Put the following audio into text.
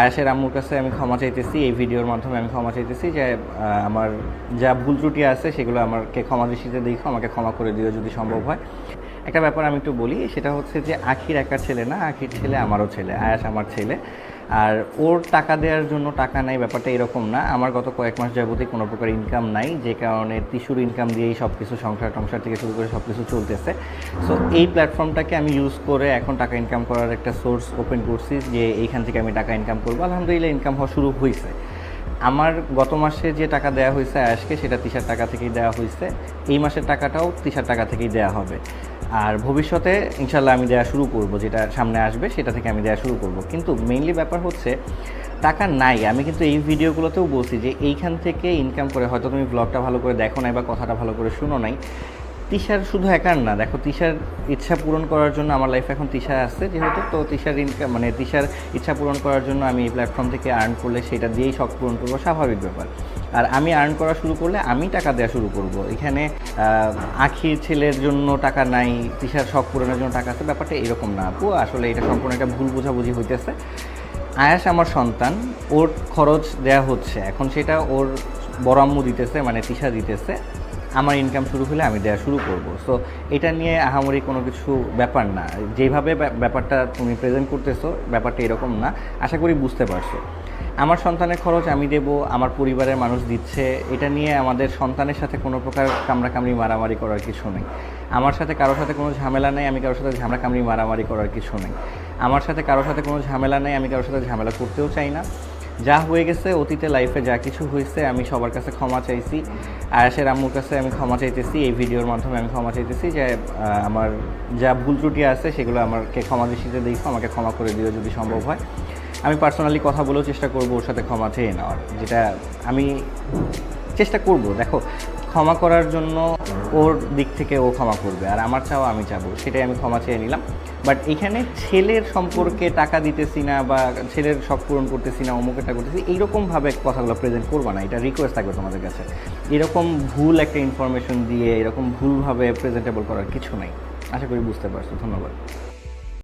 আয়াসের আম্মুর কাছে আমি ক্ষমা চাইতেছি, এই ভিডিওর মাধ্যমে আমি ক্ষমা চাইতেছি যে আমার যা ভুল ত্রুটি আছে সেগুলো আমাকে ক্ষমা দৃষ্টিতে দেখো, আমাকে ক্ষমা করে দিও যদি সম্ভব হয়। একটা ব্যাপার আমি একটু বলি, সেটা হচ্ছে যে আখির একার ছেলে না, আখির ছেলে আমারও ছেলে, আয়াস আমার ছেলে। আর ওর টাকা দেওয়ার জন্য টাকা নাই, ব্যাপারটা এরকম না। আমার গত কয়েক মাস যাবতীয় কোনো প্রকার ইনকাম নাই, যে কারণে টিস্যুর ইনকাম দিয়েই সব কিছু সংসার টংসার থেকে শুরু করে সব কিছু চলতেছে। সো এই প্ল্যাটফর্মটাকে আমি ইউজ করে এখন টাকা ইনকাম করার একটা সোর্স ওপেন করছি যে এইখান থেকে আমি টাকা ইনকাম করব। আলহামদুলিল্লাহ ইনকাম হওয়া শুরু হয়েছে আমার গত মাসে যে টাকা দেওয়া হয়েছে আয়াসকে সেটা তিসার টাকা থেকেই দেওয়া হয়েছে এই মাসের টাকাটাও তিসার টাকা থেকেই দেওয়া হবে। আর ভবিষ্যতে ইনশাল্লাহ আমি দেওয়া শুরু করব, যেটা সামনে আসবে সেটা থেকে আমি দেওয়া শুরু করব। কিন্তু মেইনলি ব্যাপার হচ্ছে, টাকা নাই। আমি কিন্তু এই ভিডিওগুলোতেও বলছি যে এইখান থেকে ইনকাম করে হয়তো তুমি ব্লগটা ভালো করে দেখো নাই বা কথাটা ভালো করে শুনো নাই। তিশার শুধু একার না, দেখো তিশার ইচ্ছা পূরণ করার জন্য আমার লাইফে এখন তিশা আসছে যেহেতু। তো তিশার ইনকাম মানে তিশার ইচ্ছা পূরণ করার জন্য আমি এই প্ল্যাটফর্ম থেকে আর্ন করলে সেটা দিয়েই শখ পূরণ করব, স্বাভাবিক ব্যাপার। আর আমি আর্ন করা শুরু করলে আমি টাকা দেওয়া শুরু করব। এখানে আখির ছেলের জন্য টাকা নাই, তিশার শখ পূরণের জন্য টাকা আছে, ব্যাপারটা এরকম না আপু। আসলে এটা সম্পূর্ণ একটা ভুল বোঝাবুঝি হইতেছে। আয়াস আমার সন্তান, ওর খরচ দেয়া হচ্ছে। এখন সেটা ওর বড় আম্মু দিতেছে মানে তিশা দিতেছে। আমার ইনকাম শুরু হলে আমি দেওয়া শুরু করব। সো এটা নিয়ে আহামরি কোনো কিছু ব্যাপার না। যেভাবে ব্যাপারটা তুমি প্রেজেন্ট করতেছো, ব্যাপারটা এরকম না। আশা করি বুঝতে পারছ। আমার সন্তানের খরচ আমি দেব, আমার পরিবারের মানুষ দিচ্ছে। এটা নিয়ে আমাদের সন্তানের সাথে কোনো প্রকার কামড়াকামড়ি, মারামারি করার কিছু নেই। আমার সাথে কারোর সাথে কোনো ঝামেলা নেই, আমি কারোর সাথে ঝামেলা কামড়ি মারামারি করার কিছু নেই। আমার সাথে কারোর সাথে কোনো ঝামেলা নেই, আমি কারোর সাথে ঝামেলা করতেও চাই না। যা হয়ে গেছে, অতীতে লাইফে যা কিছু হয়েছে, আমি সবার কাছে ক্ষমা চাইছি। আয়াসের আম্মুর কাছে আমি ক্ষমা চাইতেছি, এই ভিডিওর মাধ্যমে আমি ক্ষমা চাইতেছি যে আমার যা ভুল ত্রুটি আছে, সেগুলো আমাকে ক্ষমা দৃষ্টিতে দেখো, আমাকে ক্ষমা করে দিও যদি সম্ভব হয়। আমি পার্সোনালি কথা বলেও চেষ্টা করব ওর সাথে ক্ষমা চেয়ে নেওয়ার, যেটা আমি চেষ্টা করব। দেখো ক্ষমা করার জন্য ওর দিক থেকে ও ক্ষমা করবে, আর আমার চাও আমি চাবো। সেটাই আমি ক্ষমা চেয়ে নিলাম। বাট এখানে ছেলের সম্পর্কে টাকা দিতেছি না বা ছেলের শখ পূরণ করতেছি না, অমুক অমুকেটা করতেছি এইরকমভাবে কথাগুলো প্রেজেন্ট করবা না। এটা রিকোয়েস্ট থাকবে তোমাদের কাছে। এরকম ভুল একটা ইনফরমেশন দিয়ে, এরকম ভুলভাবে প্রেজেন্টেবল করার কিছু নাই। আশা করি বুঝতে পারছ। ধন্যবাদ।